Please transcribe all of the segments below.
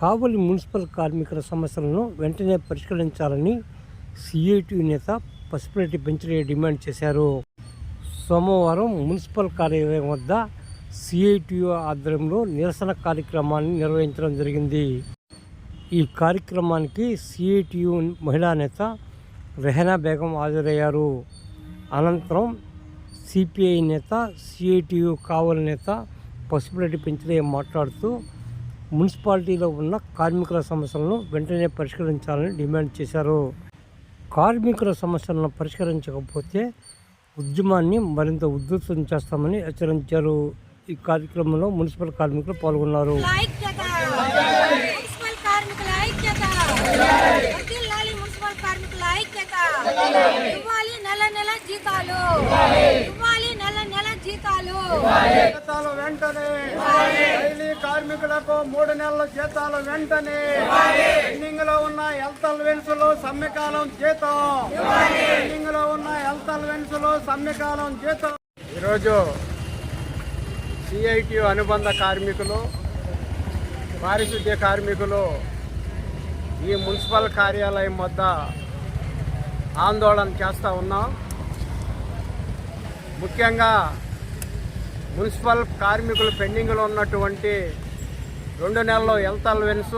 కావలి municipal కార్మికుల సమస్యలను వెంటనే పరిష్కరించాలని సిఐటి నేత పసుపురెడ్డి పెంచలయ్య డిమాండ్ చేశారు. సోమవారం మున్సిపల్ కార్యాలయం వద్ద సిఐటియు ఆధ్వర్యంలో నిరసన కార్యక్రమాన్ని నిర్వహించడం జరిగింది. ఈ కార్యక్రమానికి సిఐటియు మహిళా నేత రెహనా బేగం హాజరయ్యారు. అనంతరం సిపిఐ నేత సిఐటియు కావలి నేత పసుపురెడ్డి పెంచలయ్య మాట్లాడుతూ మున్సిపాలిటీలో ఉన్న కార్మికుల సమస్యలను వెంటనే పరిష్కరించాలని డిమాండ్ చేశారు. కార్మికుల సమస్యలను పరిష్కరించకపోతే ఉద్యమాన్ని మరింత ఉధృతం చేస్తామని హెచ్చరించారు. ఈ కార్యక్రమంలో మున్సిపల్ కార్మికులు పాల్గొన్నారు ఐక్యత మున్సిపల్ కార్మికుల ఐక్యత వర్ధిల్లాలి మున్సిపల్ కార్మికుల ఐక్యత ఇవ్వాలి నెల నెల జీతాలు ఇవ్వాలి నెల నెల జీతాలు జీతాలు వెంటనే. డైలీ కార్మికులకు మూడు నెలల జీతాలు వెంటనే. పెండింగ్లో ఉన్న హెల్త్ అలవెన్స్లో సమ్మెకాలం జీతం. పెండింగ్లో ఉన్న హెల్త్ అలవెన్స్లో సమ్మెకాలం జీతం. ఈరోజు సిఐటి అనుబంధ కార్మికులు పారిశుద్ధ్య కార్మికులు ఈ మున్సిపల్ కార్యాలయం వద్ద ఆందోళన చేస్తూ ఉన్నాం. ముఖ్యంగా మున్సిపల్ కార్మికులు పెండింగ్లో ఉన్నటువంటి రెండు నెలలు హెల్త్ అలవెన్స్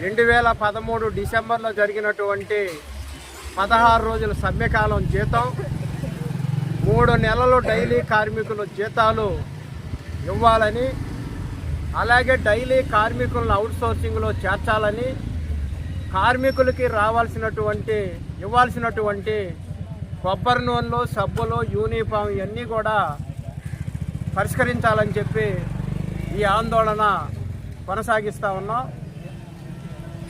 రెండు వేల పదమూడు డిసెంబర్లో జరిగినటువంటి పదహారు రోజుల సమ్మెకాలం జీతం మూడు నెలలు డైలీ కార్మికులు జీతాలు ఇవ్వాలని అలాగే డైలీ కార్మికులను అవుట్సోర్సింగ్లో చేర్చాలని కార్మికులకి రావాల్సినటువంటి ఇవ్వాల్సినటువంటి కొబ్బరి నూనెలు సబ్బులు యూనిఫామ్ ఇవన్నీ కూడా పరిష్కరించాలని చెప్పి ఈ ఆందోళన కొనసాగిస్తూ ఉన్నాం.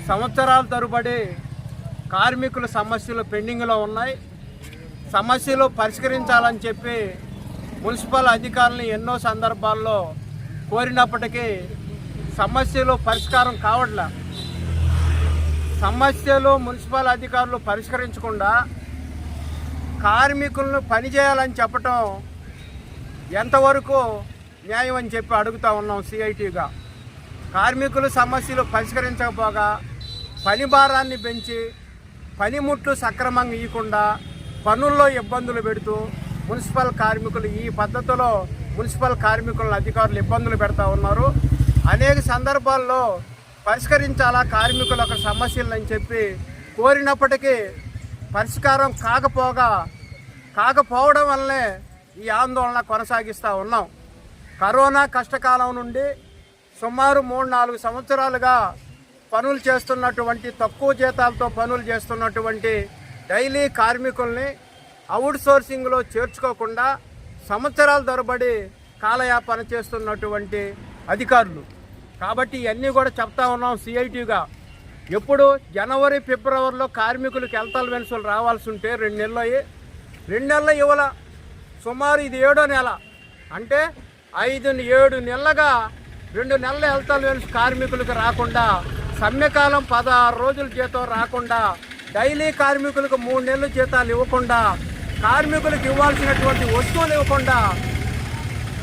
సంవత్సరాల తరబడి కార్మికుల సమస్యలు పెండింగ్లో ఉన్నాయి. సమస్యలు పరిష్కరించాలని చెప్పి మున్సిపల్ అధికారులను ఎన్నో సందర్భాల్లో కోరినప్పటికీ సమస్యలు పరిష్కారం కావట్లే. సమస్యలు మున్సిపల్ అధికారులు పరిష్కరించకుండా కార్మికులను పనిచేయాలని చెప్పటం ఎంతవరకు న్యాయం అని చెప్పి అడుగుతా ఉన్నాం సిఐటిగా కార్మికుల సమస్యలు పరిష్కరించకపోగా పని భారాన్ని పెంచి పనిముట్లు సక్రమంగా ఇవ్వకుండా పనుల్లో ఇబ్బందులు పెడుతూ మున్సిపల్ కార్మికులు ఈ పద్ధతిలో మున్సిపల్ కార్మికులను అధికారులు ఇబ్బందులు పెడతా ఉన్నారు. అనేక సందర్భాల్లో పరిష్కరించాలా కార్మికుల యొక్క సమస్యలు అని చెప్పి కోరినప్పటికీ పరిష్కారం కాకపోగా కాకపోవడం వల్లనే ఈ ఆందోళన కొనసాగిస్తూ ఉన్నాం. కరోనా కష్టకాలం నుండి సుమారు మూడు నాలుగు సంవత్సరాలుగా పనులు చేస్తున్నటువంటి తక్కువ జీతాలతో పనులు చేస్తున్నటువంటి డైలీ కార్మికుల్ని అవుట్ సోర్సింగ్లో చేర్చుకోకుండా సంవత్సరాల తరబడి కాలయాపన చేస్తున్నటువంటి అధికారులు. కాబట్టి ఇవన్నీ కూడా చెప్తా ఉన్నాం సిఐటిగా. ఎప్పుడు జనవరి ఫిబ్రవరిలో కార్మికులకు హెల్త్ అలవెన్సులు రావాల్సి ఉంటే రెండు నెలలు అయ్యి రెండు నెలలు ఇవ్వాల సుమారు ఇది ఏడో నెల. అంటే ఐదు ఏడు నెలలుగా రెండు నెలల హెల్త్ అలవెన్స్ కార్మికులకు రాకుండా సమ్మెకాలం పదహారు రోజుల జీతం రాకుండా డైలీ కార్మికులకు మూడు నెలల జీతాలు ఇవ్వకుండా కార్మికులకు ఇవ్వాల్సినటువంటి వస్తువులు ఇవ్వకుండా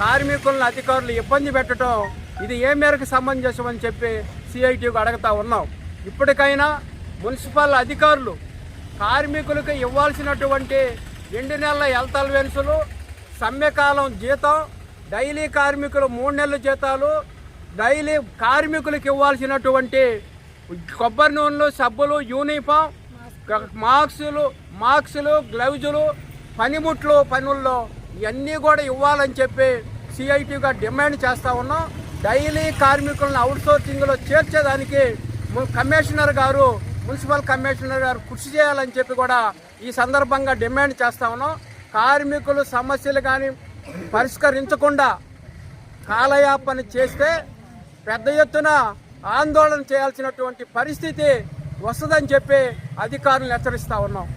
కార్మికులను అధికారులు ఇబ్బంది పెట్టడం ఇది ఏ మేరకు సమంజసం అని చెప్పి సిఐటికి అడుగుతా ఉన్నాం. ఇప్పటికైనా మున్సిపల్ అధికారులు కార్మికులకు ఇవ్వాల్సినటువంటి రెండు నెలల హెల్త్ వెన్సులు సమ్మెకాలం జీతం డైలీ కార్మికులు మూడు నెలల జీతాలు డైలీ కార్మికులకు ఇవ్వాల్సినటువంటి కొబ్బరి నూనెలు సబ్బులు యూనిఫామ్ మాస్కులు మాస్కులు గ్లౌజులు పనిముట్లు పనుల్లో ఇవన్నీ కూడా ఇవ్వాలని చెప్పి సిఐటిగా డిమాండ్ చేస్తూ ఉన్నాం. డైలీ కార్మికులను అవుట్సోర్సింగ్లో చేర్చేదానికి కమిషనర్ గారు మున్సిపల్ కమిషనర్ గారు కృషి చేయాలని చెప్పి కూడా ఈ సందర్భంగా డిమాండ్ చేస్తా ఉన్నాం. కార్మికులు సమస్యలు కానీ పరిష్కరించకుండా కాలయాపన చేస్తే పెద్ద ఎత్తున ఆందోళన చేయాల్సినటువంటి పరిస్థితి వస్తుందని చెప్పి అధికారులను హెచ్చరిస్తా ఉన్నాం.